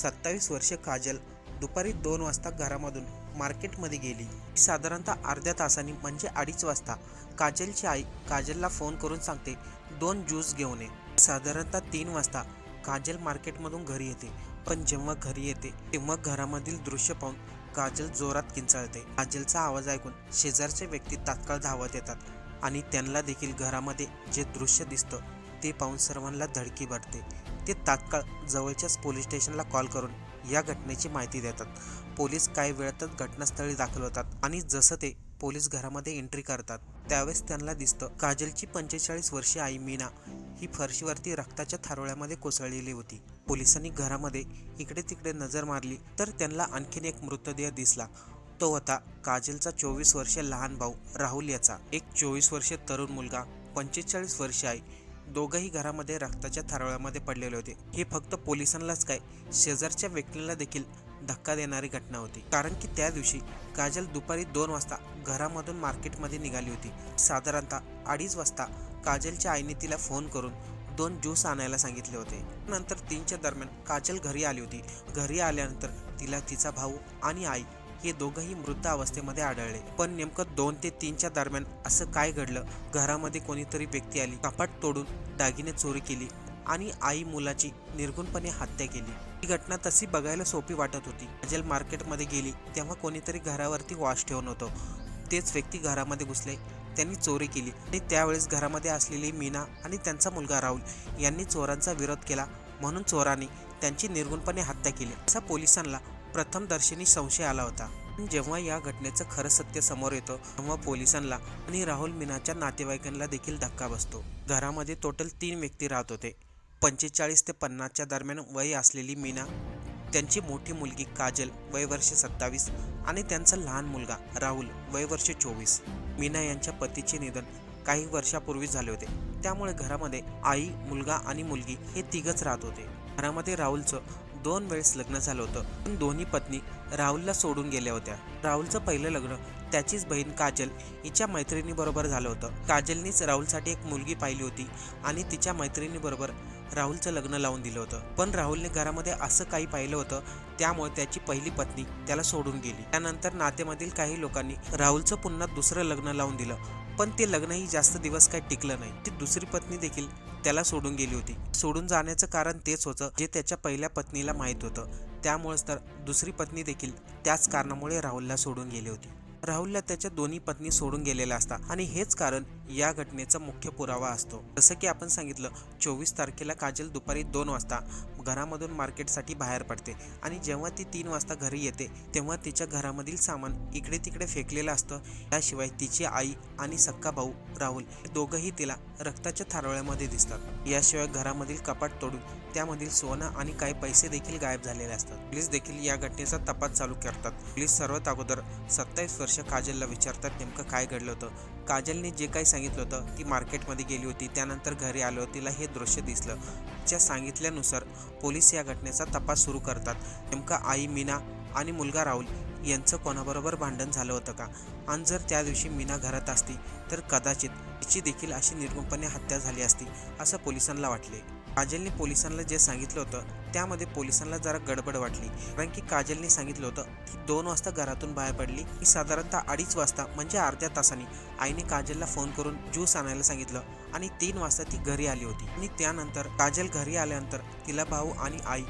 सत्तावीस वर्ष काजल दुपारी दोन वाजता घरामधून मार्केटमध्ये गेली. साधारणतः अर्ध्या तासाने म्हणजे अडीच वाजता काजलची आई काजलला फोन करून सांगते दोन ज्यूस घेऊन ये. साधारणतः तीन वाजता काजल मार्केटमधून घरी येते. पण जेव्हा घरी येते तेव्हा घरामधील दृश्य पाहून काजल जोरात किंचाळते. काजलचा आवाज ऐकून शेजारचे व्यक्ती तात्काळ धावत येतात आणि त्यांना देखील घरामध्ये जे दृश्य दिसतं ते पाहून सर्वांना धडकी भरते ते तात्काळ जवळच्याच पोलीस स्टेशनला कॉल करून या घटनेची माहिती देतात. पोलीस काही वेळातच घटनास्थळी दाखल होतात आणि जसं ते पोलीस घरामध्ये एंट्री करतात त्यावेळेस त्यांना दिसतं काजलची पंचेचाळीस वर्षीय आई मीना ही फरशीवरती रक्ताच्या थारोळ्यामध्ये कोसळलेली होती. पोलिसांनी घरामध्ये इकडे तिकडे नजर मारली तर त्यांना आणखीन एक मृतदेह दिसला. तो होता काजलचा चोवीस वर्ष लहान भाऊ राहुल याचा. एक चोवीस वर्षे तरुण मुलगा पंचेचाळीस वर्ष आई. दोघंही घरामध्ये रक्ताच्या थारोळ्यामध्ये पडलेले होते. हे फक्त पोलिसांनाच काय शेजारच्या व्यक्तींना देखील धक्का देणारी घटना होती. कारण की त्या दिवशी काजल दुपारी दोन वाजता घरामधून मार्केटमध्ये निघाली होती. साधारणतः अडीच वाजता काजलच्या आईने तिला फोन करून दोन ज्यूस आणायला सांगितले होते. नंतर तीनच्या दरम्यान काजल घरी आली होती. घरी आल्यानंतर तिला तिचा भाऊ आणि आई हे दोघंही मृत अवस्थेमध्ये आढळले. पण नेमकं दोन ते तीनच्या दरम्यान असं काय घडलं? घरामध्ये कोणीतरी व्यक्ती आली कपाट तोडून दागिने चोरी केली आणि आई मुलाची निर्गुणपणे हत्या केली. ही घटना तशी बघायला सोपी वाटत होती. अजल मार्केटमध्ये गेली तेव्हा कोणीतरी घरावरती वॉश ठेवून होतं. तेच व्यक्ती घरामध्ये घुसले त्यांनी चोरी केली आणि त्यावेळेस घरामध्ये असलेली मीना आणि त्यांचा मुलगा राहुल यांनी चोरांचा विरोध केला म्हणून चोरांनी त्यांची निर्गुणपणे हत्या केली. असा पोलिसांना प्रथम दर्शनी संशय आला होता. जेव्हा या घटनेचं खरं सत्य समोर येतं तेव्हा पोलिसांना आणि राहुल मीनाच्या नातेवाईकांना देखील धक्का बसतो. घरामध्ये टोटल तीन व्यक्ती राहत होते. पंचेचाळीस ते पन्नासच्या दरम्यान वय असलेली मीना त्यांची मोठी मुलगी काजल वय वर्ष सत्तावीस आणि त्यांचा लहान मुलगा राहुल वय वर्ष चोवीस. मीना यांच्या पतीचे निधन काही वर्षापूर्वी झाले होते. त्यामुळे घरामध्ये आई मुलगा आणि मुलगी हे तिघच राहत होते. घरामध्ये राहुलचं दोन वेळेस लग्न झालं होतं. पण दोन्ही पत्नी राहुलला सोडून गेल्या होत्या. राहुलचं पहिलं लग्न त्याचीच बहीण काजल हिच्या मैत्रिणीबरोबर झालं होतं. काजलनीच राहुलसाठी एक मुलगी पाहिली होती आणि तिच्या मैत्रिणीबरोबर राहुलचं लग्न लावून दिलं होतं. पण राहुलने घरामध्ये असं काही पाहिलं होतं त्यामुळे त्याची पहिली पत्नी त्याला सोडून गेली. त्यानंतर नातेमधील काही लोकांनी राहुलचं पुन्हा दुसरं लग्न लावून दिलं. पण ते लग्नही जास्त दिवस काही टिकलं नाही. ती दुसरी पत्नी देखील त्याला सोडून गेली होती. सोडून जाण्याचं कारण तेच होतं जे त्याच्या पहिल्या पत्नीला माहीत होतं. त्यामुळेच तर दुसरी पत्नी देखील त्याच कारणामुळे राहुलला सोडून गेली होती. राहुलला त्याच्या दोन्ही पत्नी सोडून गेलेल्या असता आणि हेच कारण या घटनेचा मुख्य पुरावा असतो. जसं की आपण सांगितलं चोवीस तारखेला काजल दुपारी दोन वाजता घरामधून मार्केटसाठी बाहेर पडते आणि जेव्हा ती तीन वाजता घरी येते तेव्हा तिच्या घरामधील सामान इकडे तिकडे फेकलेलं असतं. त्याशिवाय तिची आई आणि सक्का भाऊ राहुल दोघंही तिला रक्ताच्या थारोळ्यामध्ये दिसतात. याशिवाय घरामधील कपाट तोडून त्यामधील सोनं आणि काही पैसे देखील गायब झालेले असतात. पोलीस देखील या घटनेचा तपास चालू करतात. पोलीस सर्वात अगोदर सत्तावीस वर्ष काजलला विचारतात नेमकं काय घडलं होतं. काजलने जे काही सांगितलं होतं ती मार्केटमध्ये गेली होती. त्यानंतर घरी आलो तिला हे दृश्य दिसलं. तिच्या सांगितल्यानुसार पोलीस या घटनेचा तपास सुरू करतात. नेमका आई मीना आणि मुलगा राहुल यांचं कोणाबरोबर भांडण झालं होतं का? आणि जर त्या दिवशी मीना घरात असती तर कदाचित तिची देखील अशी निर्गुणपणे हत्या झाली असती असं पोलिसांना वाटले. काजलने पोलिसांना जे सांगितलं होतं त्यामध्ये पोलिसांना जरा गडबड वाटली. कारण की काजलने सांगितलं होतं की दोन वाजता घरातून बाहेर पडली. की साधारणतः अडीच वाजता म्हणजे अर्ध्या तासाने. आईने काजलला फोन करून ज्यूस आणायला सांगितलं आणि तीन वाजता ती घरी आली होती. आणि त्यानंतर काजल घरी आल्यानंतर तिला भाऊ आणि आई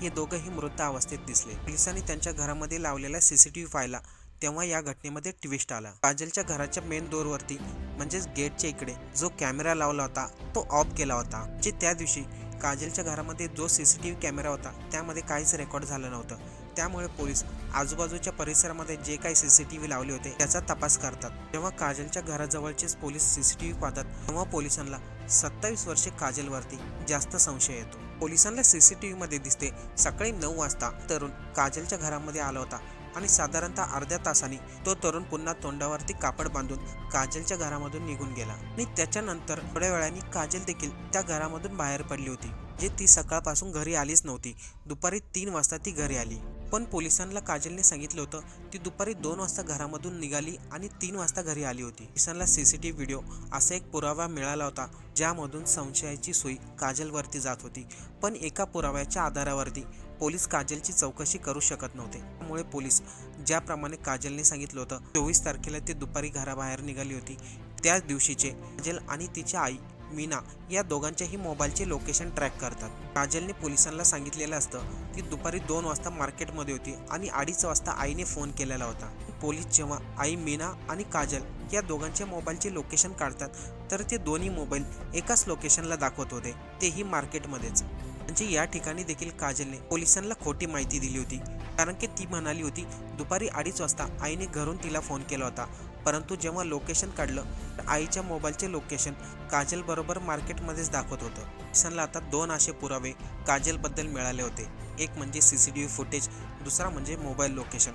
हे दोघंही मृत अवस्थेत दिसले. पोलिसांनी त्यांच्या घरामध्ये लावलेल्या सीसीटीव्ही पाहिला तेव्हा या घटनेमध्ये ट्विस्ट आला. काजलच्या घराच्या मेन डोरवरती म्हणजेच गेटच्या इकडे जो कॅमेरा लावला होता तो ऑफ केला होता जे त्या दिवशी काजलच्या घरामध्ये जो C C T V camera होता त्यामध्ये काहीच रेकॉर्ड झालं नव्हतं. त्यामुळे पोलीस आजूबाजूच्या परिसरामध्ये जे काही सी सी टी व्ही लावले होते त्याचा तपास करतात. जेव्हा काजलच्या घराजवळचेच police C C T V पाहतात तेव्हा पोलिसांना सत्तावीस वर्षे काजलवरती जास्त संशय येतो. पोलिसांना सी सी टी व्हीमध्ये दिसते सकाळी नऊ वाजता तरुण काजलच्या घरामध्ये आला होता आणि साधारणतः अर्ध्या तासाने तो तरुण पुन्हा तोंडावरती कापड बांधून काजलच्या घरामधून निघून गेला. आणि त्याच्यानंतर थोड्या वेळाने काजल देखील त्या घरामधून बाहेर पडली होती. जे ती सकाळपासून घरी आलीच नव्हती. दुपारी तीन वाजता ती घरी आली. पण पोलिसांना काजलने सांगितलं होतं ती दुपारी दोन वाजता घरामधून निघाली आणि तीन वाजता घरी आली होती. पोलिसांना टी व्हिडिओ असा एक पुरावा मिळाला होता ज्यामधून संशयाची सोयी काजलवरती जात होती. पण एका पुराव्याच्या आधारावरती पोलीस काजलची चौकशी करू शकत नव्हते. त्यामुळे पोलीस ज्याप्रमाणे काजलने सांगितलं होतं चोवीस तारखेला ती दुपारी घराबाहेर निघाली होती. त्याच दिवशीचे काजल आणि तिची आई मीना या दोघांच्याही मोबाईलचे लोकेशन ट्रॅक करतात. काजलने पोलिसांना सांगितलेलं असतं ती दुपारी दोन वाजता मार्केटमध्ये होती आणि अडीच वाजता आईने फोन केलेला होता. पोलीस जेव्हा आई मीना आणि काजल या दोघांच्या मोबाईलचे लोकेशन काढतात तर ते दोन्ही मोबाईल एकाच लोकेशनला दाखवत होते तेही मार्केटमध्येच. म्हणजे या ठिकाणी देखील काजलने पोलिसांना खोटी माहिती दिली होती. कारण की ती म्हणाली होती दुपारी अडीच वाजता आईने घरून तिला फोन केला होता. परंतु जेव्हा लोकेशन काढलं तर आईच्या मोबाईलचे लोकेशन काजलबरोबर मार्केटमध्येच दाखवत होतं. सनला आता दोन असे पुरावे काजलबद्दल मिळाले होते. एक म्हणजे C C T V footage दुसरा म्हणजे मोबाईल लोकेशन.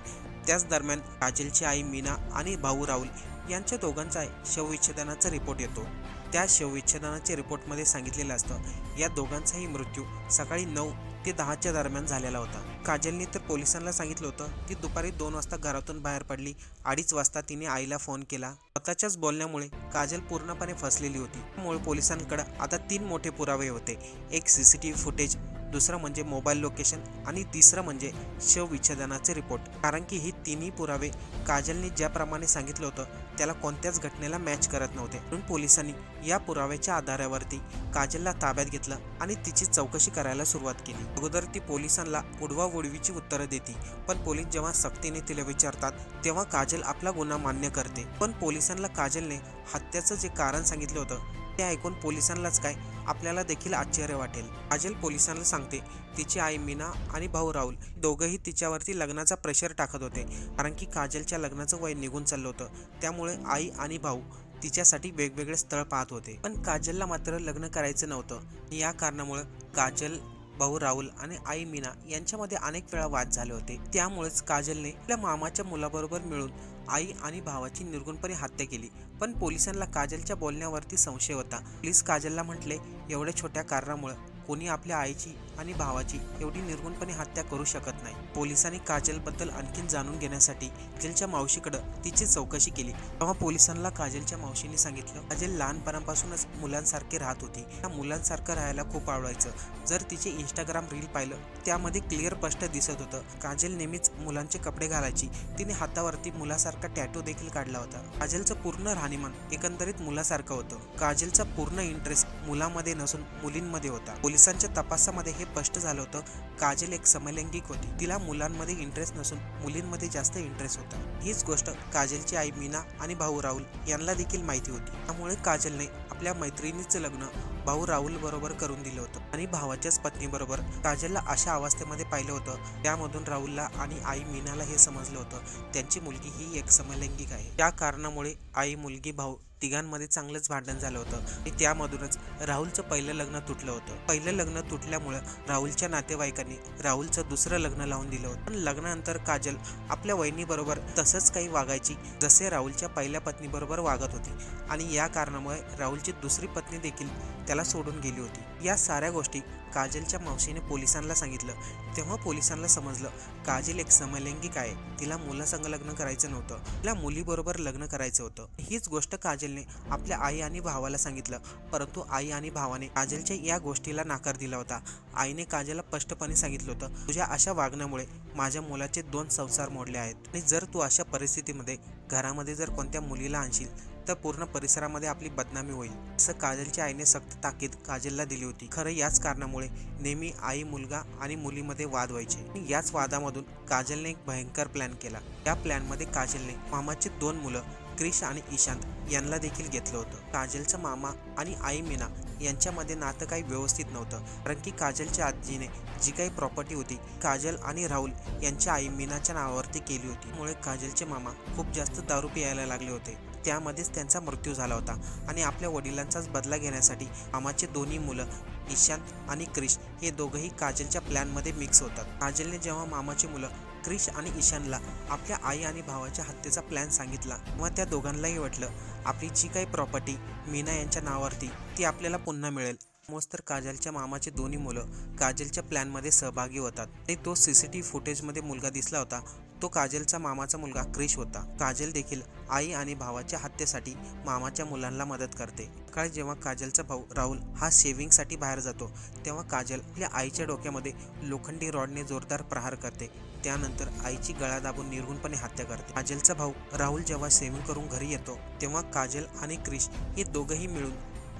त्याच दरम्यान काजलची आई मीना आणि भाऊ राहुल यांच्या दोघांचा शवविच्छेदनाचा रिपोर्ट येतो. त्या शवविच्छेदनाच्या रिपोर्टमध्ये सांगितलेलं असतं या दोघांचाही मृत्यू सकाळी नऊ ते दहाच्या दरम्यान झालेला होता. काजलने तर पोलिसांना सांगितलं होतं ती दुपारी दोन वाजता घरातून बाहेर पडली. अडीच वाजता तिने आईला फोन केला. स्वतःच्याच बोलण्यामुळे काजल पूर्णपणे फसलेली होती. त्यामुळे पोलिसांकडे आता तीन मोठे पुरावे होते. एक C C T V footage दुसरं म्हणजे मोबाईल लोकेशन आणि तिसरं म्हणजे शवविच्छेदनाचे रिपोर्ट. कारण की ही तिन्ही पुरावे काजलने ज्याप्रमाणे सांगितलं होतं त्याला कोणत्याच घटनेला मॅच करत नव्हते. म्हणून पोलिसांनी या पुराव्याच्या आधारावरती काजलला ताब्यात घेतलं आणि तिची चौकशी करायला सुरुवात केली. अगोदर ती पोलिसांना उडवा उडवीची उत्तरं देते पण पोलीस जेव्हा सक्तीने तिला विचारतात तेव्हा काजल आपला गुन्हा मान्य करते. पण पोलिसांना काजलने हत्याचं जे कारण सांगितलं होतं ते ऐकून पोलिसांनाच काय आपल्याला देखील आश्चर्य वाटेल. काजल पोलिसांना सांगते तिची आई मीना आणि भाऊ राहुल दोघंही तिच्यावरती लग्नाचा प्रेशर टाकत होते. कारण की काजलच्या लग्नाचं वय निघून चाललं होतं. त्यामुळे आई आणि भाऊ तिच्यासाठी वेगवेगळे स्थळ पाहत होते. पण काजलला मात्र लग्न करायचं नव्हतं. या कारणामुळं काजल भाऊ राहुल आणि आई मीना यांच्यामध्ये अनेक वेळा वाद झाले होते. त्यामुळेच काजलने आपल्या मामाच्या मुलाबरोबर मिळून आई आणि भावाची निर्गुणपणे हत्या केली. पण पोलिसांना काजलच्या बोलण्यावरती संशय होता. पोलीस काजलला म्हटले एवढ्या छोट्या कारणामुळं कोणी आपल्या आईची आणि भावाची एवढी निर्गुणपणे हत्या करू शकत नाही. पोलिसांनी काजलबद्दल आणखीन जाणून घेण्यासाठी काजलच्या मावशीकडं तिची चौकशी केली. तेव्हा पोलिसांना काजलच्या मावशीने सांगितलं काजल लहानपणापासूनच मुलांसारखे राहत होती. त्या मुलांसारखं राहायला खूप आवडायचं. जर तिचे इंस्टाग्राम रील पाहिलं त्यामध्ये क्लिअर स्पष्ट दिसत होतं. काजल नेहमीच मुलांचे कपडे घालायची. तिने हातावरती मुलासारखा टॅटू देखील काढला होता. काजलचं पूर्ण राहणीमान एकंदरीत मुलासारखं होतं. काजलचा पूर्ण इंटरेस्ट मुलामध्ये नसून मुलींमध्ये होता. पोलिसांच्या तपासामध्ये हे स्पष्ट झालं होतं. काजल एक समलैंगिक होती. तिला मुलांमध्ये इंटरेस्ट नसून मुलींमध्ये जास्त इंटरेस्ट होता. हीच गोष्ट काजलची आई मीना आणि भाऊ राहुल यांना देखील माहिती होती. त्यामुळे काजलने आपल्या मैत्रिणीचं लग्न भाऊ राहुल बरोबर करून दिलं होतं आणि भावाच्याच पत्नीबरोबर काजलला अशा अवस्थेमध्ये पाहिलं होतं. त्यामधून राहुलला आणि आई मीनाला हे समजलं होतं. त्यांची मुलगी ही एक समलैंगिक आहे. त्या कारणामुळे आई मुलगी भाऊ तिघांमध्ये चांगलंच भांडण झालं होतं. आणि त्यामधूनच राहुलचं पहिलं लग्न तुटलं होतं. पहिलं लग्न तुटल्यामुळं राहुलच्या नातेवाईकांनी राहुलचं दुसरं लग्न लावून दिलं होतं. पण लग्नानंतर काजल आपल्या वहिनीबरोबर तसंच काही वागायची जसे राहुलच्या पहिल्या पत्नीबरोबर वागत होती. आणि या कारणामुळे राहुलची दुसरी पत्नी देखील त्याला सोडून गेली होती. या साऱ्या गोष्टी काजलच्या मावशीने पोलिसांना सांगितलं. तेव्हा पोलिसांना समजलं काजल एक समलैंगिक आहे. तिला मुलासंग लग्न करायचं नव्हतं. तिला मुलीबरोबर लग्न करायचं होतं. हीच गोष्ट काजलने आपल्या आई आणि भावाला सांगितलं. परंतु आई आणि भावाने काजलच्या या गोष्टीला नाकार दिला होता. आईने काजलला स्पष्टपणे सांगितलं होतं तुझ्या अशा वागण्यामुळे माझ्या मुलाचे दोन संसार मोडले आहेत. आणि जर तू अशा परिस्थितीमध्ये घरामध्ये जर कोणत्या मुलीला आणशील तर पूर्ण परिसरामध्ये आपली बदनामी होईल. असं काजलच्या आईने सक्त ताकीद काजलला दिली होती. खरं याच कारणामुळे नेहमी आई मुलगा आणि मुलीमध्ये वाद व्हायचे. याच वादामधून काजलने एक भयंकर प्लॅन केला. या प्लॅनमध्ये काजलने मामाची दोन मुलं क्रिश आणि ईशांत यांना देखील घेतलं होतं. काजलचा मामा आणि आई मीना यांच्यामध्ये नातं काही व्यवस्थित नव्हतं. कारण की काजलच्या आजीने जी काही प्रॉपर्टी होती काजल आणि राहुल यांच्या आई मीनाच्या नावावरती केली होती. त्यामुळे काजलचे मामा खूप जास्त दारू पियायला लागले होते. त्यामध्येच त्यांचा मृत्यू झाला होता आणि आपल्या वडिलांचाच बदला घेण्यासाठी मामाचे दोन्ही मुलं ईशांत आणि क्रिश हे दोघंही काजलच्या प्लॅनमध्ये मिक्स होतात. काजलने जेव्हा मामाची मुलं क्रिश आणि ईशानला आपल्या आई आणि भावाच्या हत्येचा प्लॅन सांगितला तेव्हा त्या दोघांनाही वाटलं आपली जी काही प्रॉपर्टी मीना यांच्या नावावरती ती आपल्याला पुन्हा मिळेल. मोज तर काजलच्या मामाचे दोन्ही मुलं काजलच्या प्लॅनमध्ये सहभागी होतात. ते तो सी सी टी व्ही फुटेजमध्ये मुलगा दिसला होता तो काजलचा मामाचा मुलगा क्रिश होता. काजल देखील आई आणि भावाच्या हत्येसाठी मामाच्या मुलांना मदत करते. काल जेव्हा काजलचा भाऊ राहुल हा सेव्हिंगसाठी बाहेर जातो तेव्हा काजल आपल्या आईच्या डोक्यामध्ये लोखंडी रॉडने जोरदार प्रहार करते. त्यानंतर आईची गळा दाबून निर्गुणपणे हत्या करते. काजलचा भाऊ राहुल जेव्हा सेविंग करून घरी येतो तेव्हा काजल आणि क्रिश हे दोघंही मिळून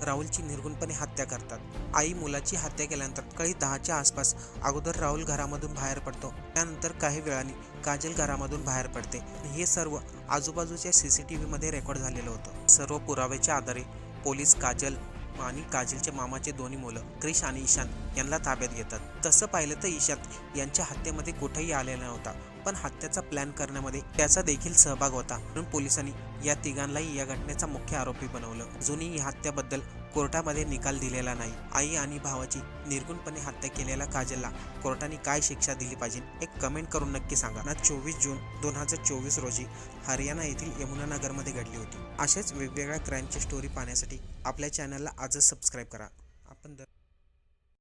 राहुलची निर्गुणपणे हत्या करतात. आई मुलाची हत्या केल्यानंतर कळी दहाच्या आसपास अगोदर राहुल घरामधून बाहेर पडतो. त्यानंतर काही वेळाने काजल घरामधून बाहेर पडते. हे सर्व आजूबाजूच्या सी सी टी व्हीमध्ये रेकॉर्ड झालेलं होतं. सर्व पुराव्याच्या आधारे पोलीस काजल आणि काजलच्या मामाचे दोन्ही मुलं क्रिश आणि ईशान यांना ताब्यात घेतात. तसं पाहिलं तर ईशांत यांच्या हत्येमध्ये कुठेही आलेला नव्हता. पण हत्येचा प्लॅन करण्यामध्ये त्याचा देखील सहभाग होता. म्हणून पोलिसांनी या तिघांनाही या घटनेचा मुख्य आरोपी बनवलं. अजूनही या हत्याबद्दल कोर्टामध्ये निकाल दिलेला नाही. आई आणि भावाची निर्गुणपणे हत्या केलेल्या काजलला कोर्टाने काय शिक्षा दिली पाहिजे एक कमेंट करून नक्की सांगा. ना चोवीस जून दोन हजार चोवीस रोजी हरियाणा येथील यमुनानगरमध्ये घडली होती. अशाच वेगवेगळ्या क्राईमची स्टोरी पाहण्यासाठी आपल्या चॅनलला आजच सबस्क्राईब करा. आपण दर